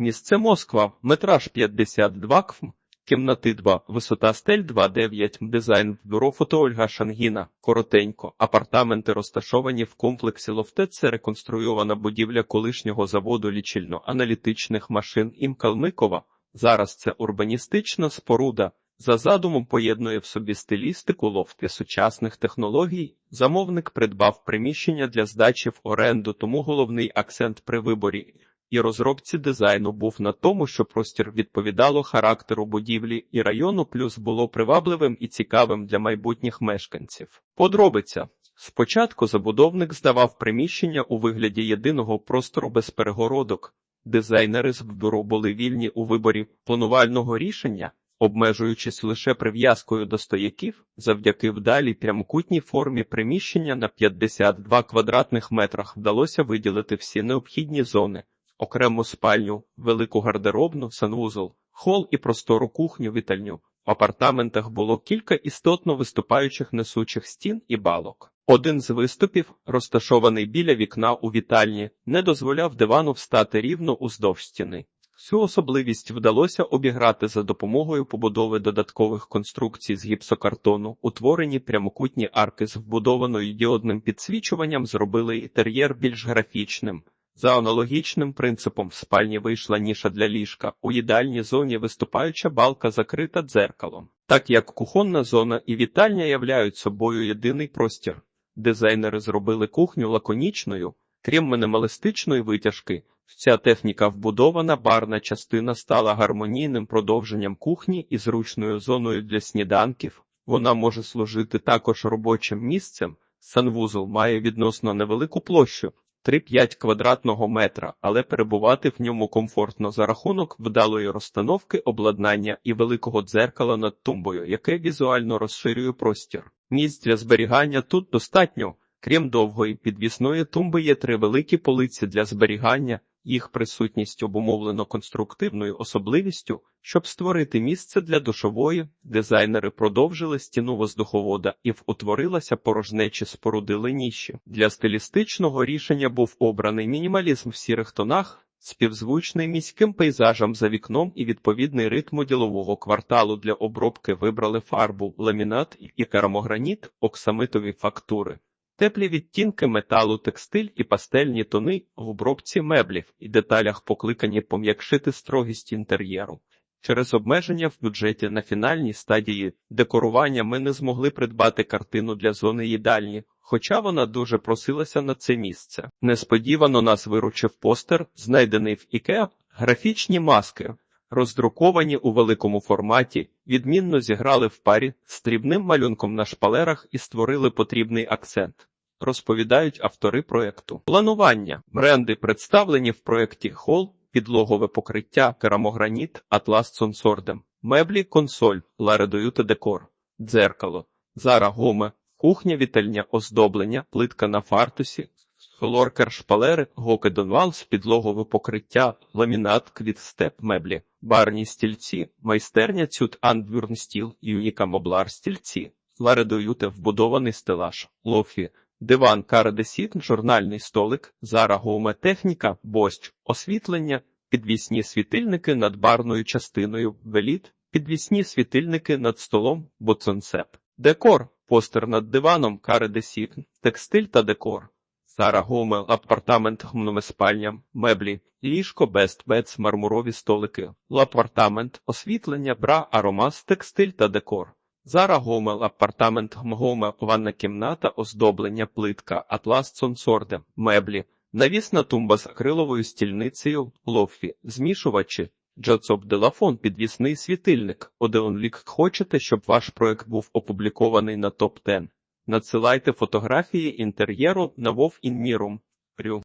Місце Москва, метраж 52 км, кімнати 2, висота стель 2,9, дизайн бюро фото Ольга Шангіна, коротенько, апартаменти розташовані в комплексі Лофтет, це реконструйована будівля колишнього заводу лічильно-аналітичних машин ім. Калмикова. Зараз це урбаністична споруда. За задумом поєднує в собі стилістику лофти сучасних технологій. Замовник придбав приміщення для здачі в оренду, тому головний акцент при виборі і розробці дизайну був на тому, що простір відповідало характеру будівлі і району, плюс було привабливим і цікавим для майбутніх мешканців. Подробиця. Спочатку забудовник здавав приміщення у вигляді єдиного простору без перегородок. Дизайнери з бюро були вільні у виборі планувального рішення, обмежуючись лише прив'язкою до стояків, завдяки вдалій прямокутній формі приміщення на 52 квадратних метрах вдалося виділити всі необхідні зони, окрему спальню, велику гардеробну, санвузол, хол і простору кухню вітальню. В апартаментах було кілька істотно виступаючих несучих стін і балок. Один з виступів, розташований біля вікна у вітальні, не дозволяв дивану встати рівно уздовж стіни. Цю особливість вдалося обіграти за допомогою побудови додаткових конструкцій з гіпсокартону, утворені прямокутні арки з вбудованою діодним підсвічуванням зробили інтер'єр більш графічним. За аналогічним принципом в спальні вийшла ніша для ліжка, у їдальній зоні виступаюча балка закрита дзеркалом. Так як кухонна зона і вітальня являють собою єдиний простір. Дизайнери зробили кухню лаконічною, крім мінімалістичної витяжки. Ця техніка вбудована барна частина стала гармонійним продовженням кухні і зручною зоною для сніданків. Вона може служити також робочим місцем. Санвузол має відносно невелику площу 3-5 квадратного метра, але перебувати в ньому комфортно за рахунок вдалої розстановки обладнання і великого дзеркала над тумбою, яке візуально розширює простір. Місць для зберігання тут достатньо. Крім довгої підвісної тумби, є три великі полиці для зберігання. Їх присутність обумовлено конструктивною особливістю, щоб створити місце для душової, дизайнери продовжили стіну воздуховода і утворилася порожнечі спорудили ніші. Для стилістичного рішення був обраний мінімалізм в сірих тонах, співзвучний міським пейзажам за вікном і відповідний ритму ділового кварталу для обробки вибрали фарбу, ламінат і керамограніт, оксамитові фактури. Теплі відтінки металу, текстиль і пастельні тони в обробці меблів і деталях покликані пом'якшити строгість інтер'єру. Через обмеження в бюджеті на фінальній стадії декорування ми не змогли придбати картину для зони їдальні, хоча вона дуже просилася на це місце. Несподівано нас виручив постер, знайдений в Ікеа, графічні маски. Роздруковані у великому форматі, відмінно зіграли в парі з дрібним малюнком на шпалерах і створили потрібний акцент. Розповідають автори проєкту. Планування бренди представлені в проєкті Хол, підлогове покриття, керамограніт, Атлас Сонсордем, меблі, консоль, Ларедоюте декор, дзеркало, Зара Гоме, кухня, вітальня, оздоблення, плитка на фартусі, Лоркер шпалери, гоки Донвалс, підлогове покриття, ламінат, квітстеп, меблі, барні стільці, майстерня цют андбюрн стіл, юніка моблар стільці, ларедоюте вбудований стелаж, лофі, диван карадесіт, журнальний столик, зара техніка, бощ, освітлення, підвісні світильники над барною частиною, веліт, підвісні світильники над столом, боцонцеп, декор, постер над диваном, карадесіт, текстиль та декор. Сара Гомел, апартамент гмнуме спальня, меблі, ліжко, бест, бец, мармурові столики, лапартамент, освітлення, бра, аромас, текстиль та декор. Зара Гомел, апартамент гмгоме, ванна кімната, оздоблення, плитка, атлас сонсорде, меблі, навісна тумба з акриловою стільницею, лофі, змішувачі, Джоцоп Делафон, підвісний світильник. Одеонлік хочете, щоб ваш проект був опублікований на топ 10 Надсилайте фотографії інтер'єру на Вов Інмірум. Рю.